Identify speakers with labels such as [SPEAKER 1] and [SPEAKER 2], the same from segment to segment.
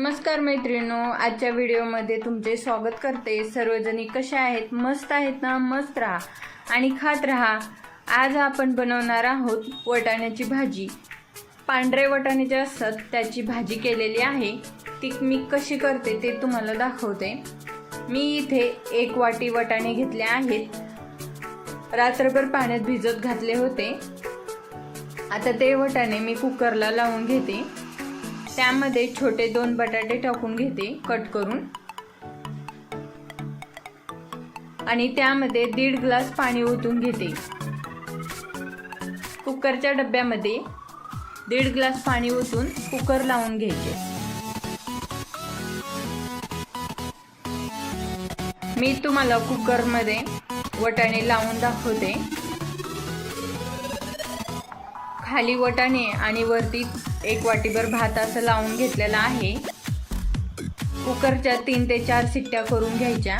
[SPEAKER 1] नमस्कार मैत्रिणो आजच्या व्हिडिओमध्ये तुमचे स्वागत करते. सर्वजणी कशा आहेत? मस्त आहेत ना? मस्त राहा. आणि खात राहा. आज आपण बनवणार आहोत वटाण्याची भाजी. पांढरे वटाणे जे असतात त्याची भाजी केलेली आहे. ती मी कशी करते ते तुम्हाला दाखवते. मी इथे एक वाटी वटाणे घेतले आहेत. रात्रभर पाण्यात भिजत घातले होते. आता ते वटाणे मी कुकरला लावून घेते. त्यामध्ये छोटे दोन बटाटे टाकून घेते कट करून. आणि त्यामध्ये दीड ग्लास पाणी ओतून घेते. कुकरच्या डब्यामध्ये दीड ग्लास पाणी ओतून कुकर लावून घ्यायचे. मी तुम्हाला कुकरमध्ये वटाणे लावून दाखवते. खाली वटाणे आणि वरती एक वाटीभर भात असं लावून घेतलेला आहे. कुकरच्या तीन ते चार सिट्ट्या करून घ्यायच्या.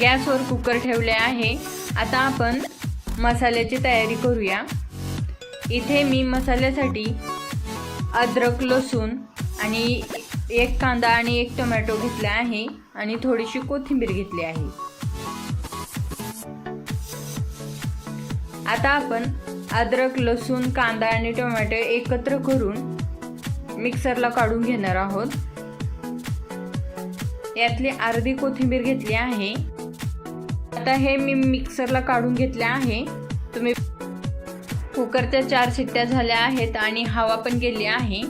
[SPEAKER 1] गॅसवर कुकर ठेवले आहे. आता आपण मसाल्याची तयारी करूया. इथे मी मसाल्यासाठी अद्रक लसूण आणि एक कांदा आणि एक टोमॅटो घेतला आहे आणि थोडीशी कोथिंबीर घेतली आहे. आता आपण अद्रक लसूण कांदा आणि टोमॅटो एकत्र करून मिक्सरला काढून घेणार आहोत. यातली अर्धी कोथिंबीर घेतली आहे. आता हे मी मिक्सरला काढून घेतले आहे. तुम्ही कुकरच्या चार शिट्ट्या झाल्या आहेत आणि हवा पण गेली आहे.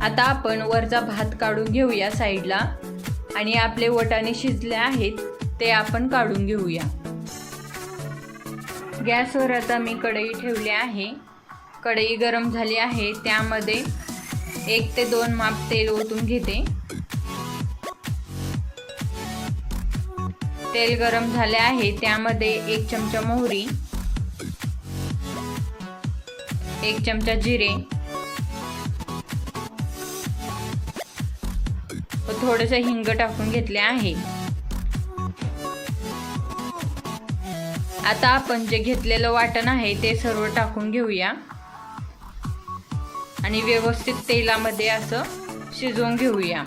[SPEAKER 1] आता आपण वरचा भात काढून घेऊया साईडला. आणि आपले वटाणे शिजले आहेत ते आपण काढून घेऊया. गॅसवर आता मी कढई ठेवली आहे. कढई गरम झाली आहे. त्यामध्ये एक ते दोन माप तेल ओतून घेते. तेल गरम झाले आहे. त्यामध्ये एक चमचा मोहरी एक चमचा जिरे व थोडंसं हिंग टाकून घेतले आहे. आता आपण जे घेतलेलं वाटण आहे ते सर्व टाकून घेऊया. आणि व्यवस्थित तेलामध्ये असं शिजवून घेऊया.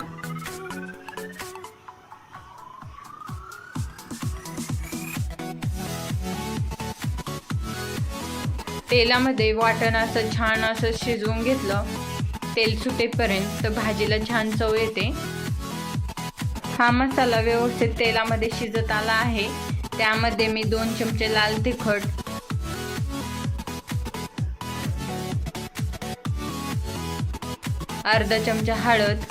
[SPEAKER 1] तेलामध्ये वाटण असं छान असं शिजवून घेतलं तेल सुटेपर्यंत तर भाजीला छान चव येते. हा मसाला व्यवस्थित तेलामध्ये शिजत आला आहे. त्यामध्ये मी दोन चमचे लाल तिखट. अर्धा चमचा हळद.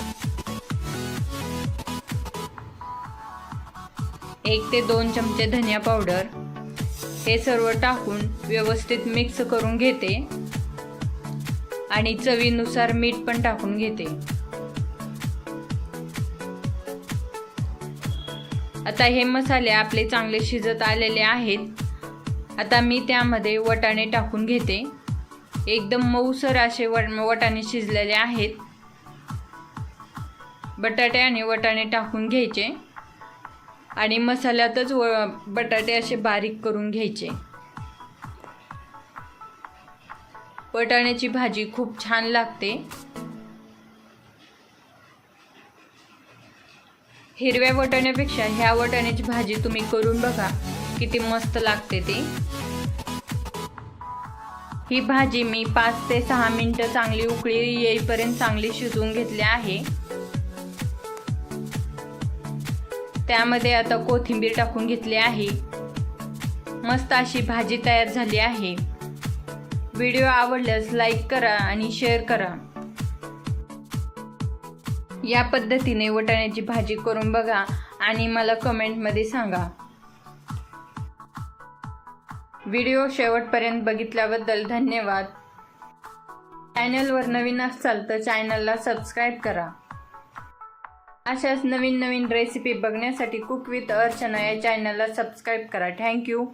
[SPEAKER 1] एक ते दोन चमचे धनिया पावडर. हे सर्व टाकून व्यवस्थित मिक्स करून घेते. आणि चवीनुसार मीठ पण टाकून घेते. आता हे मसाले आपले चांगले शिजत आलेले आहेत. आता मी त्यामध्ये वटाणे टाकून घेते. एकदम मऊसर असे वटाणे शिजलेले आहेत. बटाटे आणि वटाणे टाकून घ्यायचे. आणि मसाल्यातच व बटाटे असे बारीक करून घ्यायचे. वटाण्याची भाजी खूप छान लागते. हिरव्या वटाण्यापेक्षा ह्या वटाण्याची भाजी तुम्ही करून बघा किती मस्त लागते ती. ही भाजी मी पाच ते सहा मिनटं चांगली उकळी येईपर्यंत चांगली शिजवून घेतली आहे. त्यामध्ये आता कोथिंबीर टाकून घेतली आहे. मस्त अशी भाजी तयार झाली आहे. व्हिडिओ आवडल्यास लाईक करा आणि शेअर करा. या पद्धतीने वटाण्याची भाजी करून बघा आणि मला कमेंटमध्ये सांगा. व्हिडिओ शेवटपर्यंत बघितल्याबद्दल धन्यवाद. चॅनलवर नवीन असाल तर चॅनलला सबस्क्राईब करा. अशाच नवीन नवीन रेसिपी बघण्यासाठी कुक विथ अर्चना या चॅनलला सबस्क्राईब करा. थँक्यू.